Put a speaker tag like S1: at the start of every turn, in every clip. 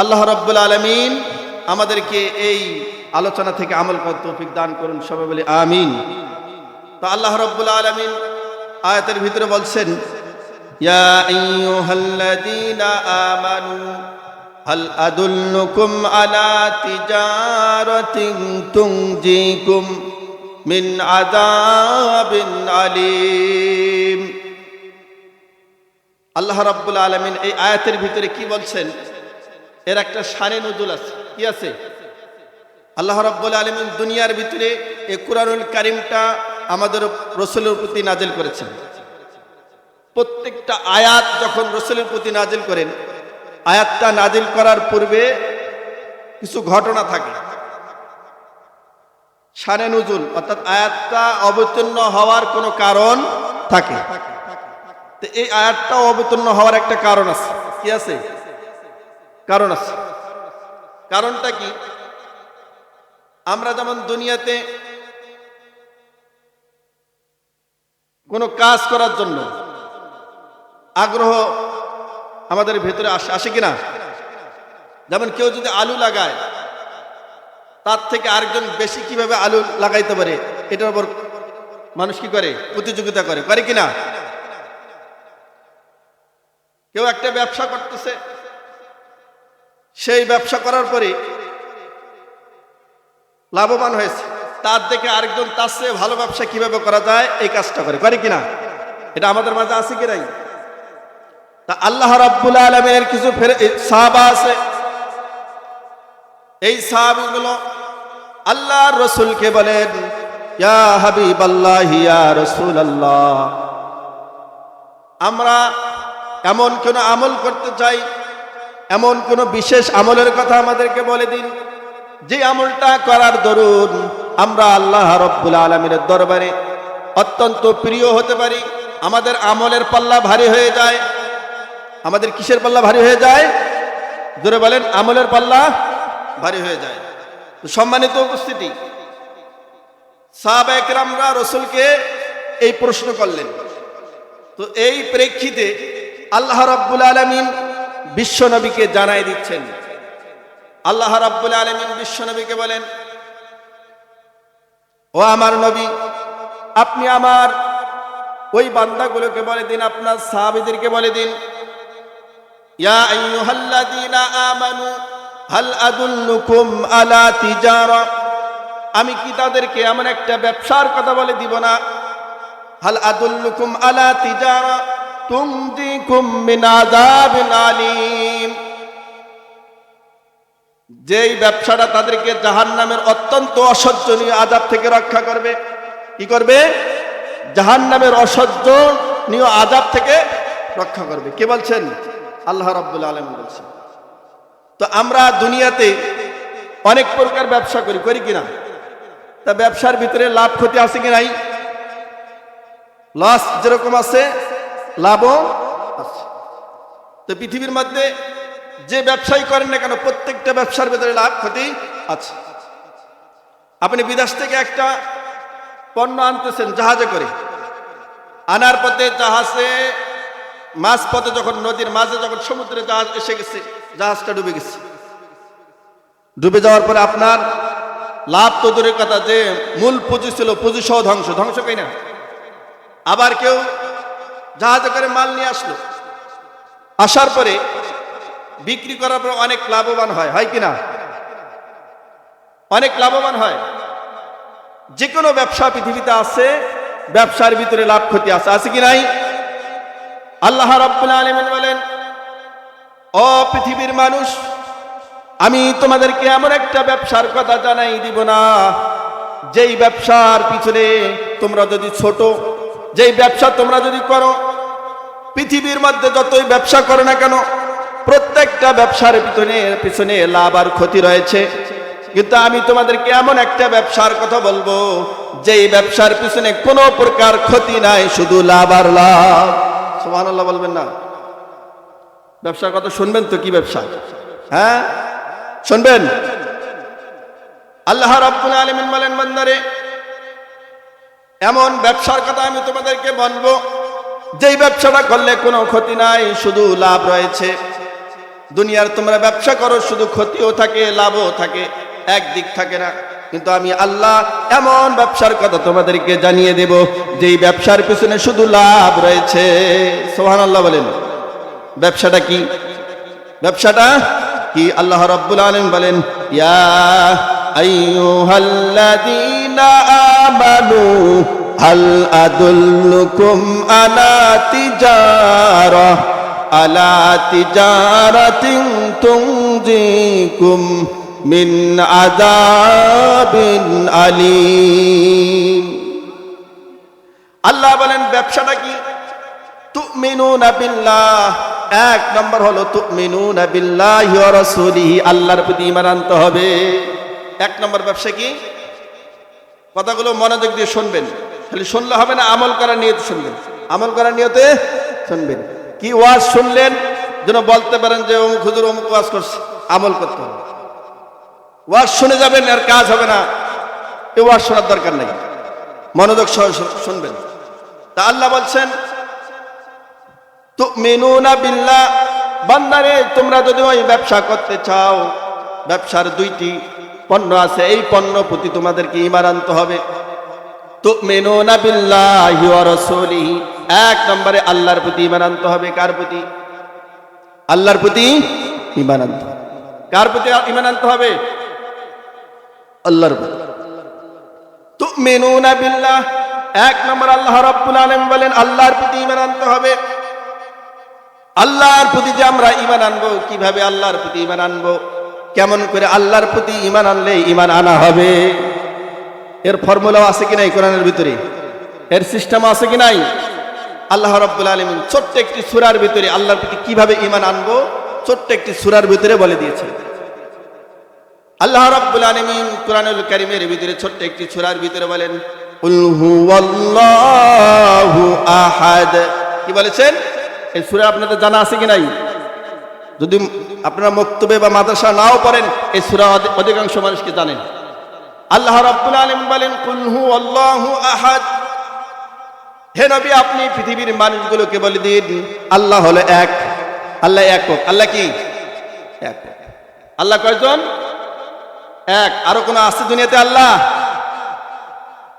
S1: আল্লাহ রব্বুল আলমিন আমাদেরকে এই আলোচনা থেকে আমল তৌফিক দান করুন, সবাই বলে আমিন। তো আল্লাহ রব্বুল আলমিন আয়াতের ভিতরে বলছেন হাল আদুল্লুকুম আলা তিজারাতিন তুনজিকুম মিন আযাবিন আলীম। আল্লাহ রাব্বুল আলামিন এই আয়াতের ভিতরে কি বলছেন? এর একটা শানে নজুল আছে। কি আছে? আল্লাহ রাব্বুল আলামিন দুনিয়ার ভিতরে এ কুরআনুল কারিমটা আমাদের রসুলের প্রতি নাজিল করেছেন। প্রত্যেকটা আয়াত যখন রসুলের প্রতি নাজিল করেন, আয়াতটা নাজিল করার পূর্বে কিছু ঘটনা থাকে। শানে নজুল, অর্থাৎ আয়াতটা অবতীর্ণ হওয়ার কোনো কারণ থাকে। তো এই আয়াতটাও অবতীর্ণ হওয়ার একটা কারণ আছে। কি আছে? কারণ আছে। কারণটা কি? আমরা যেমন দুনিয়াতে কোনো কাজ করার জন্য আগ্রহ আমাদের ভেতরে আসে আসে কিনা? যেমন কেউ যদি আলু লাগায়, তার থেকে আরেকজন বেশি কীভাবে আলু লাগাইতে পারে, এটার উপর মানুষ কি করে? প্রতিযোগিতা করে। করে কিনা? কেউ একটা ব্যবসা করতেছে সেই ব্যবসা করার পরে লাভবান হয়েছে। তার দেখে আরেকজন তার চেয়ে ভালো ব্যবসা কীভাবে করা যায়, এই কাজটা করে। করে কিনা এটা আমাদের মাঝে আছে কি নাই? তা আল্লাহ রাব্বুল আলমের কিছু সাহাবা আছে। এই সাহাবিগুলো আল্লাহ রসুলকে বলেন, ইয়া রসুল আল্লাহ আমরা এমন কোন আমল করতে চাই এমন কোন বিশেষ আমলের কথা আমাদেরকে বলে দিন। যে আমলটা করার দরুন আমরা আল্লাহ রব্বুল আলমিনের দরবারে অত্যন্ত প্রিয় হতে পারি। আমাদের আমলের পাল্লা ভারী হয়ে যায়। আমাদের কিসের পাল্লা ভারী হয়ে যায়? ধরে বলেন, আমলের পাল্লা ভারী হয়ে যায়। সম্মানিত উপস্থিতি সাহাবা একরামরা রসুলকে এই প্রশ্ন করলেন। তো এই প্রেক্ষিতে আল্লাহ রাব্বুল আলমিন বিশ্বনবীকে জানাই দিচ্ছেন। আল্লাহ রাব্বুল আলমিন বিশ্বনবীকে বলেন, ও আমার নবী, আপনি আমার ওই বান্দাগুলোকে বলে দিন, আপনার সাহাবিদেরকে বলে দিন। আমি কি তাদেরকে এমন একটা ব্যবসার কথা বলে দিব না? হাল আদুল্লুকুম আলা তিজারা। তুমদিকুম আলীম। যেই ব্যবসাটা তাদেরকে জাহান্নামের অত্যন্ত অসহ্যনীয় আযাব থেকে রক্ষা করবে, কি করবে? জাহান্নামের অসহ্যনীয় আযাব থেকে রক্ষা করবে। কে বলছেন? আল্লাহ রাব্বুল আলামিন বলছেন। তো আমরা দুনিয়াতে অনেক প্রকার ব্যবসা করি করি কিনা? তা ব্যবসার ভিতরে লাভ ক্ষতি আছে কি নাই? লস যেরকম আছে লাভও আছে। তো পৃথিবীর মধ্যে যে ব্যবসায়ী করেন না কেন, প্রত্যেকটা ব্যবসার ভেতরে লাভ, ক্ষতি আছে। আপনি বিদেশ থেকে একটা পণ্য আনতেছেন, জাহাজে করে। আনার পথে জাহাজে মাঝ পথে যখন, নদীর মাঝে যখন সমুদ্রে জাহাজ এসে গেছে, জাহাজটা ডুবে গেছে। ডুবে যাওয়ার পরে আপনার লাভ তো দূরের কথা যে, মূল পুঁজি ছিল পুঁজি সহ ধ্বংস। ধ্বংস কাই না? আবার কেউ জাহাজে করে মাল নিয়ে আসলো। আসার পরে বিক্রি করার পর অনেক লাভবান হয় হয় কিনা অনেক লাভবান হয়। যে কোনো ব্যবসা পৃথিবীতে আছে, ব্যবসার ভিতরে লাভ ক্ষতি আছে আছে কি নাই? আল্লাহ রাব্বুল আলামিন বলেন ও পৃথিবীর মানুষ, আমি তোমাদেরকে এমন একটা ব্যবসার কথা জানাই দিব না। যেই ব্যবসার পিছনে তোমরা যদি ছোট, যেই ব্যবসা তোমরা যদি করো পৃথিবীর মধ্যে যতই ব্যবসা করে না কেন, প্রত্যেকটা ব্যবসার পিছনে পিছনে লাভ আর ক্ষতি রয়েছে। কিন্তু আমি তোমাদেরকে এমন একটা ব্যবসার কথা বলব, যেই ব্যবসার পিছনে কোনো প্রকার ক্ষতি নাই, শুধু লাভ আর লাভ। সুবহানাল্লাহ বলবেন না। ব্যবসার কথা শুনবেন তো কি ব্যবসা? হ্যাঁ? শুনবেন? আল্লাহ রাব্বুল আলামিন বলেন, বান্দারে, এমন ব্যবসার কথা আমি তোমাদেরকে বলব যেই ব্যবসাটা করলে কোনো ক্ষতি নাই, শুধু লাভ রয়েছে। দুনিয়ার তোমরা ব্যবসা করো, শুধু ক্ষতিও থাকে, লাভও থাকে, একদিক থাকে না। কিন্তু আমি আল্লাহ এমন ব্যবসার কথা তোমাদেরকে জানিয়ে দেব, যেই ব্যবসার পিছনে শুধু লাভ রয়েছে। সোহান আল্লাহ বলেন। ব্যবসাটা কি? ব্যবসাটা কি? আল্লাহ রাব্বুল আলম বলেন, ইয়া আইয়ুহাল্লাযীনা আমানু হাল আদুল্লুকুম আলা তিজারা আলা তিজারাতিন তুনজিকুম মিন আযাবিন আলীম আল্লাহ বলেন, ব্যবসাটা কি? তুমিনুনা বিল্লাহ। এক নম্বর হলো তুমিনুনা বিল্লাহি ওয়া রাসূলিহি, আল্লাহর প্রতি ঈমান আনতে হবে। এক নম্বর ব্যবসা কি? কথাগুলো মনোযোগ দিয়ে শুনবেন। খালি শুনলে হবে না, আমল করার নিয়তে শুনবেন। আমল করার নিয়তে শুনবেন। কি ওয়াজ শুনলেন? যেন বলতে পারেন যে অমুক হুজুর অমুক ওয়াজ করছে, আমল করতে হবে। ওয়াজ শুনে যাবেন, আর কাজ হবে না। এ ওয়াজ শোনার দরকার নেই। মনোযোগ সহ শুনবেন। তা আল্লাহ বলছেন, তুমিনুনা বিল্লাহ, বান্দারে, তোমরা যদি ওই ব্যবসা করতে চাও, ব্যবসার দুইটি পণ্য আছে, এই পণ্য প্রতি তোমাদেরকে ইমান আনতে হবে। তুমিনুনা বিল্লাহি ওয়া রাসূলিহি এক নম্বরে আল্লাহর প্রতি ইমান আনতে হবে, কার প্রতি? আল্লাহর প্রতি ইমান আনতে হবে। কার প্রতি ইমান আনতে হবে? আল্লাহর প্রতি। তুমিনুনা বিল্লাহ এক নম্বর আল্লাহ রাব্বুল আলামিন বলেন, আল্লাহর প্রতি ঈমান আনতে হবে। আল্লাহর প্রতি যে আমরা ঈমান আনব, কীভাবে আল্লাহর প্রতি ঈমান আনব? কেমন করে আল্লাহর প্রতি ঈমান আনলে ঈমান আনা হবে? এর ফর্মুলাও আছে কি নাই কোরআনের ভিতরে? এর সিস্টেম আছে কি নাই? আল্লাহ রাব্বুল আলামিন ছোট্ট একটি সূরার ভিতরে আল্লাহর প্রতি কীভাবে ঈমান আনব? ছোট্ট একটি সূরার ভিতরে বলে দিয়েছে। আল্লাহ রাব্বুল আলামিন কোরআনুল কারীমের ভিতরে ছোট্ট একটি সূরার ভিতরে বলেন আহাদ। কি বলেছেন? এই সূরা আপনাদের জানা আছে কি নাই? যদি আপনারা মক্তবে বা মাদ্রাসা নাও পড়েন, এই সূরা অধি- অধিকাংশ মানুষকে জানেন। আল্লাহ রাব্বুল আলামিন বলেন, কুল হুয়াল্লাহু আহাদ। হে নবী, আপনি পৃথিবীর মানুষগুলোকে বলে দিন, আল্লাহ হলো এক। আল্লাহ একক। আল্লাহ কি? এক আল্লাহ কয়জন? এক। আরও কোনো আছে দুনিয়াতে আল্লাহ?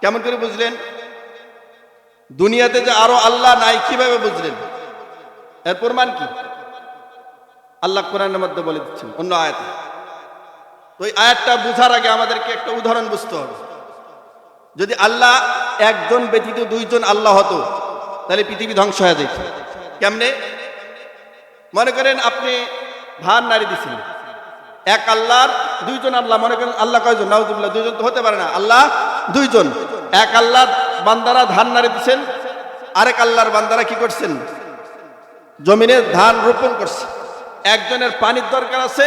S1: কেমন করে বুঝলেন? দুনিয়াতে যে আরও আল্লাহ নাই, কীভাবে বুঝলেন? এর প্রমাণ কি? আল্লাহ কোরআনের মধ্যে বলে দিচ্ছেন, অন্য আয়াতে। তো ওই আয়াতটা বুঝার আগে আমাদেরকে একটা উদাহরণ বুঝতে হবে। যদি আল্লাহ একজন ব্যতীত দুইজন আল্লাহ হতো, তাহলে পৃথিবী ধ্বংস হয়ে যেত। কেমনে? মনে করেন আপনি ধান নাড়ি দিচ্ছেন এক আল্লাহর, দুইজন আল্লাহ, মনে করেন আল্লাহ কয়জন? নাউজুবিল্লাহ, দুইজন তো হতে পারে না। আল্লাহ দুইজন। এক আল্লাহ বান্দারা ধান নাড়ি দিচ্ছেন আরেক আল্লাহর বান্দারা কি করছেন? জমিনে ধান রোপণ করছে। একজনের পানির দরকার আছে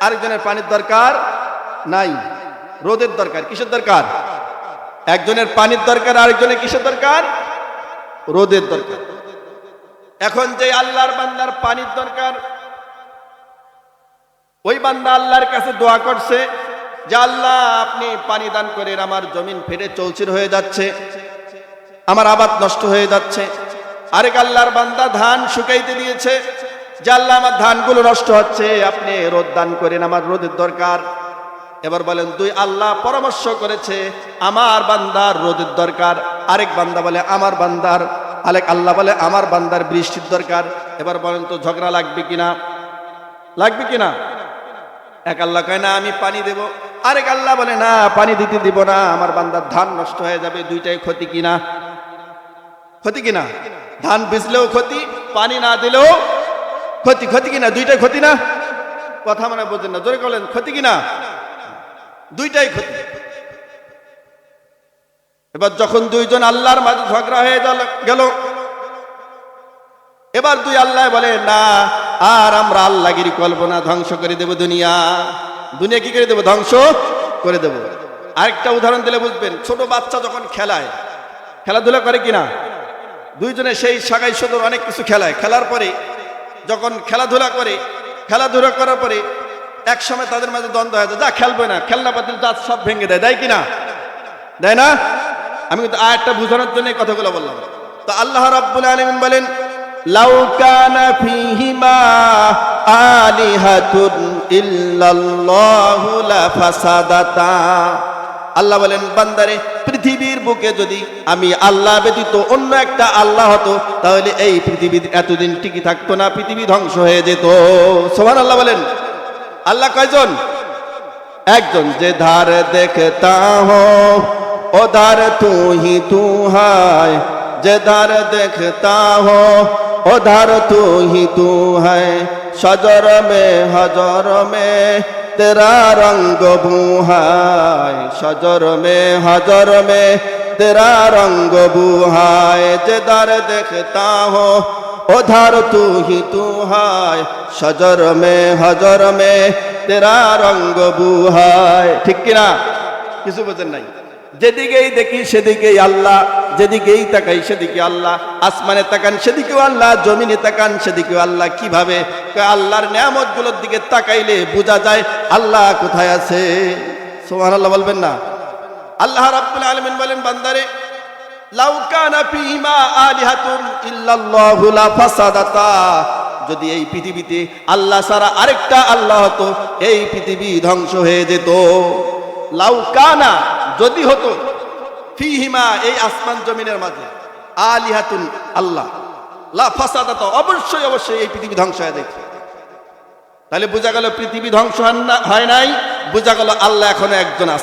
S1: আরেকজনের পানির দরকার নাই। রোদের দরকার, কিসের দরকার? একজনের পানির দরকার, আরেকজনের কিসের দরকার? রোদের দরকার। এখন যে আল্লাহর বান্দার পানির দরকার, ওই বান্দা আল্লাহর কাছে দোয়া করছে যে, আল্লাহ, আপনি পানি দান করেন আমার জমিন ফেটে চৌচির হয়ে যাচ্ছে, আমার আবাদ নষ্ট হয়ে যাচ্ছে। আরেক আল্লাহর বান্দা ধান শুকাইতে দিয়েছে আল্লাহ আমার ধানগুলো নষ্ট হচ্ছে, আপনি রোদ দান করেন, আমার রোদের দরকার। এবার বলেন, দুই আল্লাহ পরামর্শ করেছে, আমার বান্দার রোদের দরকার, আরেক বান্দা বলে, আমার বান্দার। আরেক আল্লাহ বলে, আমার বান্দার বৃষ্টির দরকার। এবার বলেন তো, ঝগড়া লাগবে কিনা? লাগবে কিনা? এক আল্লাহ কয়, না, আমি পানি দেব। আরেক আল্লাহ বলে, না, পানি দিতে দিব না, আমার বান্দার ধান নষ্ট হয়ে যাবে, দুইটাই ক্ষতি কিনা? ক্ষতি কিনা? ধান ভিজলেও ক্ষতি, পানি না দিলেও ক্ষতি ক্ষতি কিনা? দুইটাই ক্ষতি না? কথা মানে বোঝেন না। জোরে বলেন ক্ষতি কিনা? দুইটাই ক্ষতি। এবার যখন দুইজন আল্লাহর মাঝে ঝগড়া হয়ে গেল- এবার দুই আল্লাহ বলে, না, আর আমরা আল্লাহগিরি কল্পনা ধ্বংস করে দেব দুনিয়া। দুনিয়া কি করে দেব? ধ্বংস করে দেব। আরেকটা উদাহরণ দিলে বুঝবেন, ছোট বাচ্চা যখন খেলায়, খেলাধুলা করে কিনা? দুইজনে সেই সাগাই সদর অনেক কিছু খেলায়। খেলার পরে যখন খেলাধুলা করে, খেলাধুলা করার পরে এক সময় তাদের মাঝে দ্বন্দ্ব হয়ে যায়, যা খেলবে না, খেলনা পাতিল দাঁত সব ভেঙে দেয় দেয় কিনা দেয় না? আমি কিন্তু আরেকটা বোঝানোর জন্য কথাগুলো বললাম। তো আল্লাহ রাব্বুল আলামিন বলেন, লাউ কানা ফীহিমা আলিহাতুন ইল্লাল্লাহু লাফাসাদাতা। আল্লাহ বলেন, বান্দারে, পৃথিবীর বুকে যদি আমি আল্লাহ ব্যতীত অন্য একটা আল্লাহ হতো, তাহলে এই পৃথিবী এতদিন টিকে থাকতো না, পৃথিবী ধ্বংস হয়ে যেত। সোমান আল্লাহ বলেন। আল্লাহ কয়জন? একজন, যে ধার দেখতা হো, ও ধার তু হি তু হায় যে ধার দেখতা হো, ও ধার তু হি তু হায় সজর মে হজর মে তেরা রঙ্গ বুহায় সজর মে হজর মে তেরা রঙ্গ বুহায় যে ধার দেখতা হো उधर तू ही तू है सजर में हजर में तेरा रंग बुहाय ঠিক কিনা কিছু বোঝেন নাই যেদিকেই দেখি সেদিকেই আল্লাহ যেদিকেই তাকাই সেদিকে আল্লাহ, আসমানে তাকান সেদিকেও আল্লাহ, জমিনে তাকান সেদিকেও আল্লাহ, কীভাবে? আল্লাহর নিয়ামতগুলোর দিকে তাকাইলে বোঝা যায় আল্লাহ কোথায় আছে। সোহান আল্লাহ বলবেন না? আল্লাহ রাব্বুল আলামিন বলেন, বান্দারে, লাউ কানা যদি এই পৃথিবীতে আল্লাহ ছাড়া আরেকটা আল্লাহ হতো, এই পৃথিবী ধ্বংস হয়ে যেত। লাউ কানা যদি হতো ফিহিমা এই আসমান জমিনের মাঝে। আলিহাতুন আল্লাহ। লাফাসাদাতা অবশ্যই অবশ্যই এই পৃথিবী ধ্বংস হয়ে যেত তাহলে বোঝা গেল পৃথিবী ধ্বংস হয় নাই, বোঝা গেল আল্লাহ এখনও একজন আছে।